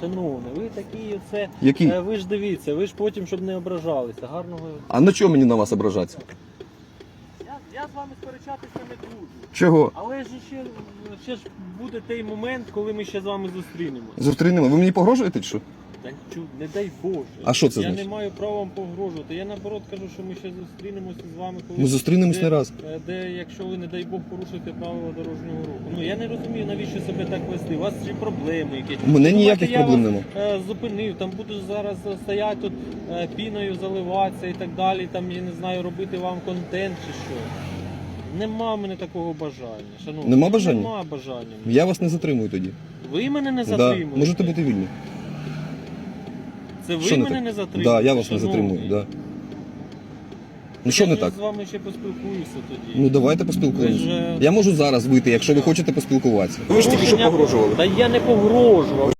шановне, ви такі оце. Які? Е, Ви ж дивіться, ви ж потім, щоб не ображалися. Гарного. А на чому мені на вас ображатися? Я, я з вами сперечатися не буду. Чого? Але ж ще, ще ж буде той момент, коли ми ще з вами зустрінемося. Зустрінемо. Ви мені погрожуєте чи що? Та чу, не дай Боже. А що це я значить? не маю права вам погрожувати. Я наоборот кажу, що ми ще зустрінемося з вами, коли Ми зустрінемось не раз. е, Де, якщо ви, не дай Бог, порушуєте правила дорожнього руху. Ну я не розумію, навіщо себе так вести. У вас чи проблеми якісь. У мене ніяких я проблем вас, нема. е, Зупинив, там буду зараз стояти тут е, піною заливатися і так далі. Там я не знаю, робити вам контент чи що. Нема в мене такого бажання. Шановні. Нема Ну, бажання? Нема бажання. Я вас не затримую тоді. Ви мене не Да. затримуєте. Можете бути вільні. Це ви Що мене не, не затримуєте. Да, я вас не шановний. затримую. Да. Ну що я не так? Я з вами ще поспілкуюся тоді. Ну давайте поспілкуємося. ж, е, Я можу зараз вийти, якщо ви хочете поспілкуватися. Ви ж тільки що погрожували. Та я не погрожував.